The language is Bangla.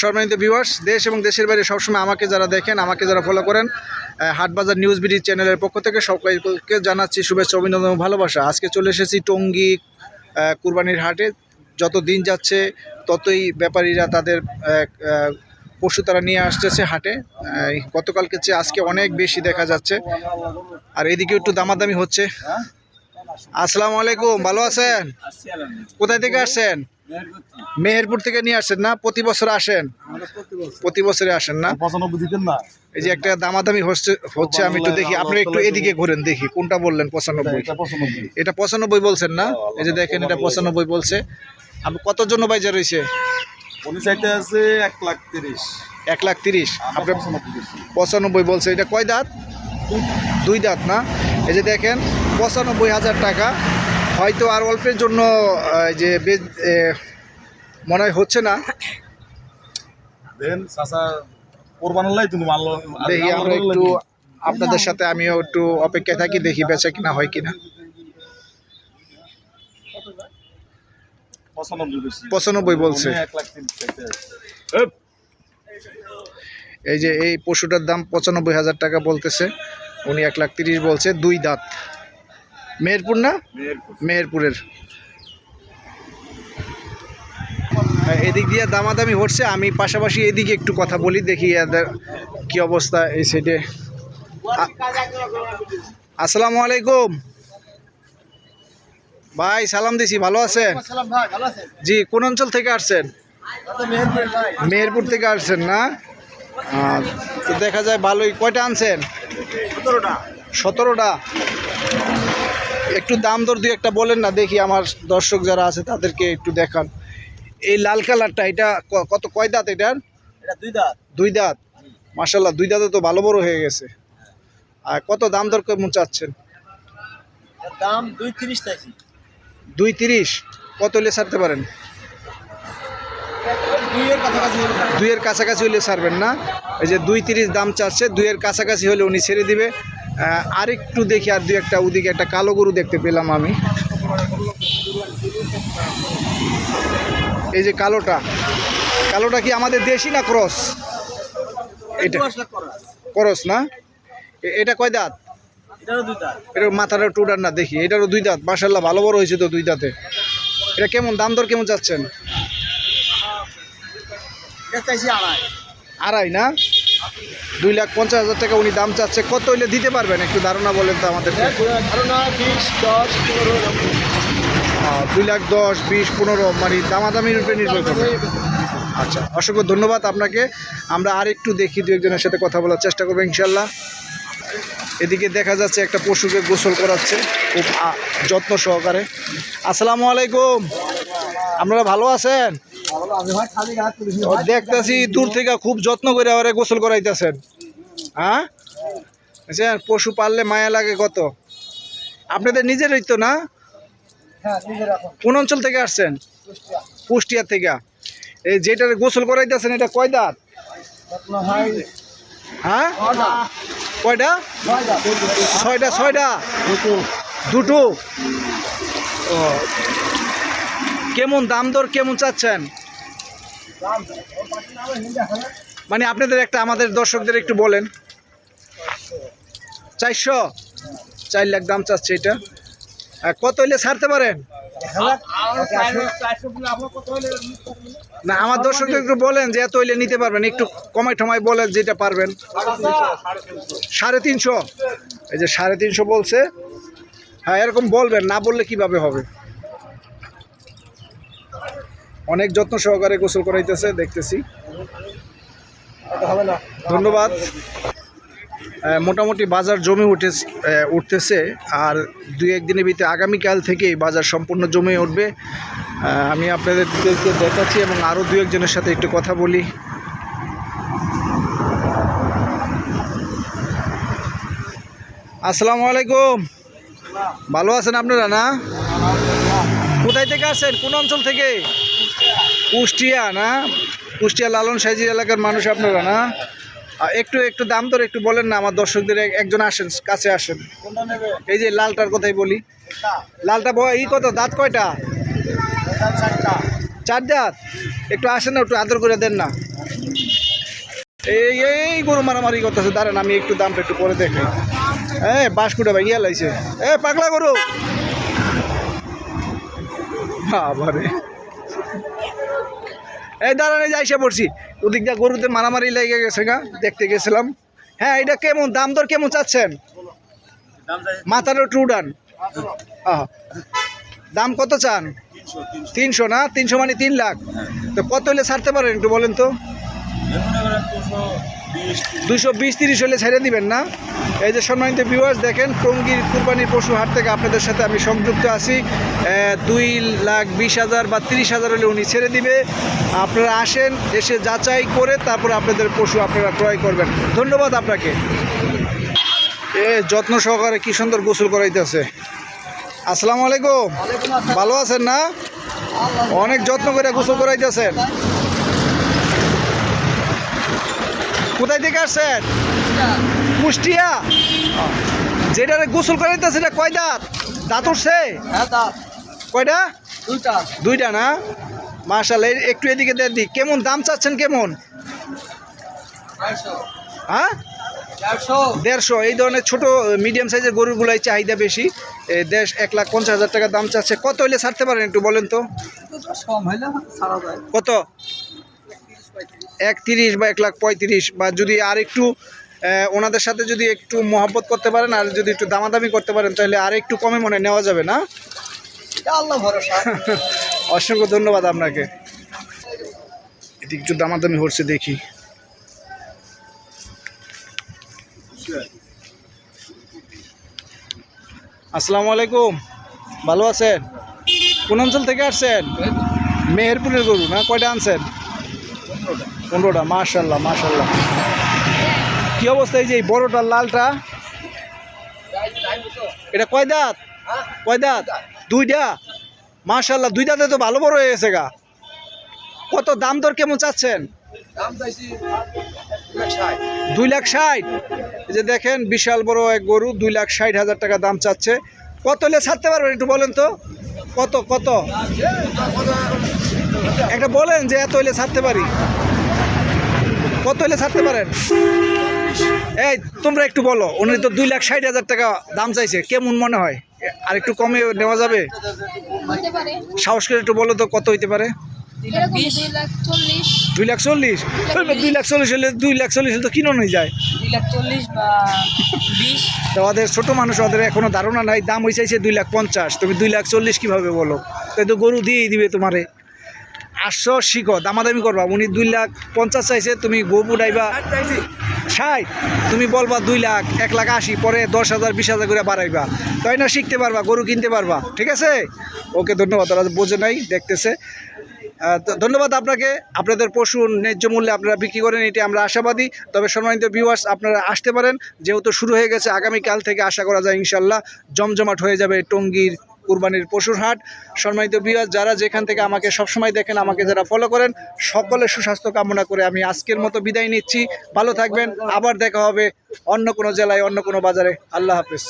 সম্মানিত ভিউয়ার্স দেশ এবং দেশের বাইরে সবসময় আমাকে যারা দেখেন আমাকে যারা ফলো করেন হাটবাজার নিউজ বিডি চ্যানেলের পক্ষ থেকে সকলকে জানাচ্ছি শুভেচ্ছা অভিনন্দন ভালোবাসা। আজকে চলে এসেছি টঙ্গী কুরবানির হাটে। যত দিন যাচ্ছে ততই ব্যাপারীরা তাদের পশু তারা নিয়ে আসতেছে হাটে। গতকালকে চেয়ে আজকে অনেক বেশি দেখা যাচ্ছে। আর এদিকে একটু দামাদামি হচ্ছে। আসসালামু আলাইকুম ভালো আছেন? কোথায় থেকে আসছেন? মেহেরপুর থেকে নিয়ে আসেন না? প্রতি বছর আসেন? প্রতি বছরে। আসেন না? এই যে একটা দামাদামি হচ্ছে হচ্ছে আমি একটু দেখি। আপনি একটু এদিকে ঘুরেন দেখি কোনটা বললেন পঁচানব্বই? এটা পঁচানব্বই। বলছেন না? এই যে দেখেন এটা পঁচানব্বই বলছে। আপনি কত জন্য বাইজা রয়েছে? আছে এক লাখ তিরিশ। এক লাখ তিরিশ। আপনি পঁচানব্বই বলছে। এটা কয় দাঁত। দুই দাঁত না? এই যে দেখেন পঁচানব্বই হাজার টাকা হয়তো আর অল্পের জন্য যে বে- মনে হয় হচ্ছে না। দেখি আমরা একটু আপনাদের সাথে আমিও একটু অপেক্ষায় থাকি দেখি বেচা কিনা হয় কিনা। পঁচানব্বই পঁচানব্বই বলছে। এই যে এই পশুটার দাম পঁচানব্বই হাজার টাকা বলতেছে উনি এক লাখ তিরিশ বলছে দুই দাঁত। মেহেরপুর না? মেহেরপুরের। হ্যাঁ, এদিক দিয়ে দামাদামি হচ্ছে আমি পাশাপাশি এদিকে একটু কথা বলি দেখি এদের কি অবস্থা এই সাইডে আসসালামু আলাইকুম। ভাই সালাম দিছি ভালো আছেন? জি কোন অঞ্চল থেকে আসছেন? মেহেরপুর থেকে আসছেন না? তো দেখা যায় ভালোই। কয়টা আনছেন? সতেরোটা। সতেরোটা। একটু দাম দর দুই একটা বলেন না দেখি আমার দর্শক যারা আছে তাদেরকে একটু দেখান। এই লাল কালারটা এটা কত কয় দাঁত এটার? এটা দুই দাঁত। দুই দাঁত? মাসাল্লাহ দুই দাঁতে তো ভালো বড় হয়ে গেছে। আর কত দাম দর কেমন চাচ্ছেন? দাম দুই তিরিশ চাইছি। দুই তিরিশ? কত হলে ছাড়তে পারেন? দুইয়ের কাছাকাছি হলে থাকবে। দুইয়ের কাছাকাছি হলে ছাড়বেন না। এই যে দুই তিরিশ দাম চাচ্ছে দুইয়ের কাছাকাছি হলে উনি ছেড়ে দিবে। আহ, আরেকটু দেখি আর দু একটা ওদিকে একটা কালো গরু দেখতে পেলাম আমি। এই যে কালোটা। কালোটা কি আমাদের দেশি না ক্রস? এটা। ক্রস না এটা কয় দাঁত? এটা মাথাটা টুডার না দেখি। এটারও দুই দাঁত। মাসাল্লাহ ভালো বড় হয়েছে তো দুই দাঁতে। এটা কেমন দাম দর কেমন যাচ্ছেন আড়াই না? দুই লাখ পঞ্চাশ হাজার টাকা উনি দাম চাচ্ছে। কত হইলে দিতে পারবেন? একটু ধারণা বলেন তো আমাদেরকে। ধারণা বিশ দশ পনেরো দুই লাখ দশ বিশ পনেরো মানে দামাদামির উপরে নির্ভর করবে। আচ্ছা অসংখ্য ধন্যবাদ আপনাকে। আমরা আর একটু দেখি দু একজনের সাথে কথা বলার চেষ্টা করব ইনশাল্লাহ এদিকে দেখা যাচ্ছে একটা পশুকে গোসল করাচ্ছে খুব যত্ন সহকারে। আসসালামু আলাইকুম। আপনারা ভালো আছেন? দেখতেছি দূর থেকে খুব যত্ন করে আবার গোসল করাইতেছেন। হ্যাঁ? বুঝছেন পশু পাললে মায়া লাগে কত? আপনাদের নিজেরই তো না? হ্যাঁ নিজের এখন। কোন অঞ্চল থেকে আসছেন? কুষ্টিয়া। থেকে। এই যেটার গোসল করাইতেছেন এটা কয় দাঁত? হ্যাঁ? কয়টা? ছয়টা ছয়টা? দুটো। ও। কেমন দাম দর কেমন চাচ্ছেন? মানে আপনাদের একটা, আমাদের দর্শকদের একটু বলেন। চারশো? চার লাখ দাম চাচ্ছে এটা। কত হইলে ছাড়তে পারেন? না, আমার দর্শকদের একটু বলেন যে এত হইলে নিতে পারবেন। একটু কমাই টমাই বলেন যেটা পারবেন। সাড়ে তিনশো। এই যে সাড়ে তিনশো বলছে। হ্যাঁ এরকম বলবেন, না বললে কীভাবে হবে? অনেক যত্ন সহকারে গোসল করাইতেছে, দেখতেছি। ধন্যবাদ। মোটামুটি বাজার জমে উঠে উঠতেছে, আর দুই একদিনের ভিতরে আগামীকাল থেকেই বাজার সম্পূর্ণ জমে উঠবে। আমি আপনাদেরকে দেখাচ্ছি এবং আরও দু একজনের সাথে একটু কথা বলি। আসসালামু আলাইকুম। ভালো আছেন আপনারা না? কোথায় থেকে আসছেন? কোন অঞ্চল থেকে? কুষ্টিয়া না? কুষ্টিয়া লালন সাইজির এলাকার মানুষ আপনারা না? একটু একটু দাম দর একটু বলেন না আমার দর্শকদের একজন আসেন কাছে আসেন। এই যে লালটার কথাই বলি। লালটা ব- ই কত? দাঁত কয়টা? চার দাঁত? একটু আসেন না একটু আদর করে দেন না। এই এই গরু মারামারি করতেছে দাঁড়ান আমি একটু দামটা একটু পরে দেখি। হ্যাঁ বাসকুটা ভাই ইয়া লাইছে এ পাগলা গরু! বাবারে। এই দাঁড়ানে যাই সে পড়ছি। ওদিক দিয়ে গরুতে মারামারি লেগে গেছে গা, দেখতে গেছিলাম। হ্যাঁ এটা কেমন? দাম দর কেমন চাচ্ছেন? মাথার একটু উড়ান। দাম কত চান? তিনশো না? তিনশো মানে তিন লাখ। তো কত হলে ছাড়তে পারেন একটু বলেন তো? দুশো বিশ, তিরিশ হলে ছেড়ে দিবেন না। এই যে সম্মানিত ভিউয়ার্স দেখেন টঙ্গীর কুরবানির পশু হাট থেকে আপনাদের সাথে আমি সংযুক্ত আছি। দুই লাখ বিশ হাজার বা তিরিশ হাজার হলে উনি ছেড়ে দিবে। আপনারা আসেন, এসে যাচাই করে তারপর আপনাদের পশু আপনারা ক্রয় করবেন। ধন্যবাদ আপনাকে। এ, যত্ন সহকারে কি সুন্দর গোসল করাইতেছে। আসসালামু আলাইকুম। ভালো আছেন না? অনেক যত্ন করে গোসল করাইতেছেন। কোথায় থেকে আসছেন? কুষ্টিয়া যেটা গোসল করাইতেছে সেটা কয় দাঁত? দাঁত উঠছে? হ্যাঁ দাঁত। কয়টা? দুইটা। দুইটা না? মার্শাল একটু এদিকে দেন দিক কেমন দাম চাচ্ছেন কেমন? হ্যাঁ? দেড়শো। এই ধরনের ছোট মিডিয়াম সাইজের গরুগুলাই চাহিদা বেশি। দেশ এক লাখ পঞ্চাশ হাজার টাকা দাম চাচ্ছে। কত হলে ছাড়তে পারেন একটু বলেন তো? কত? এক তিরিশ বা এক লাখ পঁয়ত্রিশ বা যদি আর একটু ওনাদের সাথে যদি একটু মহব্বত করতে পারেন আর যদি একটু দামাদামি করতে পারেন তাহলে আর একটু কমে মনে নেওয়া যাবে না? আল্লাহ ভরসা। অসংখ্য ধন্যবাদ আপনাকে। এটি একটু দামাদামি হচ্ছে দেখি। আসসালামু আলাইকুম। ভালো আছেন? কোন অঞ্চল থেকে আসছেন? মেহেরপুরের গরু না? কয়টা আনছেন? পনেরোটা মাশাল্লাহ মাশাল্লাহ কি অবস্থা এই যে এই বড়টা লালটা? এটা কয় দাঁত? কয় দাঁত? দুইটা? মাশাল্লাহ দুই দাঁতে তো ভালো বড় হয়ে গেছে গা। কত দাম দর কেমন চাচ্ছেন? দুই লাখ ষাট। এই যে দেখেন বিশাল বড় এক গরু দুই লাখ ষাট হাজার টাকা দাম চাচ্ছে। কত হলে ছাড়তে পারবেন একটু বলেন তো? কত কত? একটা বলেন যে এত হলে ছাড়তে পারি। কত হলে ছাড়তে পারেন? এই তোমরা একটু বলো উনি তো দুই লাখ ষাট হাজার টাকা দাম চাইছে কেমন মনে হয়? আর একটু কমে নেওয়া যাবে? সাহস করে একটু বলো তো কত হইতে পারে? দুই লাখ চল্লিশ। দুই লাখ চল্লিশ? হলে দুই লাখ চল্লিশ হলে তো কিনো নিয়ে যায়। তো ওদের ছোটো মানুষ ওদের এখনও ধারণা নাই দাম হয়ে চাইছে দুই লাখ পঞ্চাশ। তুমি দুই লাখ চল্লিশ কীভাবে বলো? তাই তো গরু দিয়েই দিবে তোমারে। আটশো শিখো দামাদামি করবা। উনি দুই লাখ পঞ্চাশ চাইছে তুমি গরু উঠাইবা ষাট তুমি বলবা দুই লাখ এক লাখ আশি পরে দশ হাজার বিশ হাজার করে বাড়াইবা। তাই না শিখতে পারবা গরু কিনতে পারবা ঠিক আছে? ওকে ধন্যবাদ ওরা বোঝে নাই দেখতেছে। তো ধন্যবাদ আপনাকে। আপনাদের পশু ন্যায্য মূল্যে আপনারা বিক্রি করেন এটি আমরা আশাবাদী। তবে সম্মানিত ভিউয়ার্স আপনারা আসতে পারেন। যেহেতু শুরু হয়ে গেছে আগামীকাল থেকে আশা করা যায় ইনশাল্লাহ জমজমাট হয়ে যাবে টঙ্গীর কুরবানির পশুর হাট। সম্মানিত বিয়াজ যারা যেখান থেকে আমাকে সবসময় দেখেন, আমাকে যারা ফলো করেন, সকলের সুস্বাস্থ্য কামনা করে আমি আজকের মতো বিদায় নিচ্ছি। ভালো থাকবেন, আবার দেখা হবে অন্য কোনো জেলায়, অন্য কোনো বাজারে। আল্লাহ হাফেজ।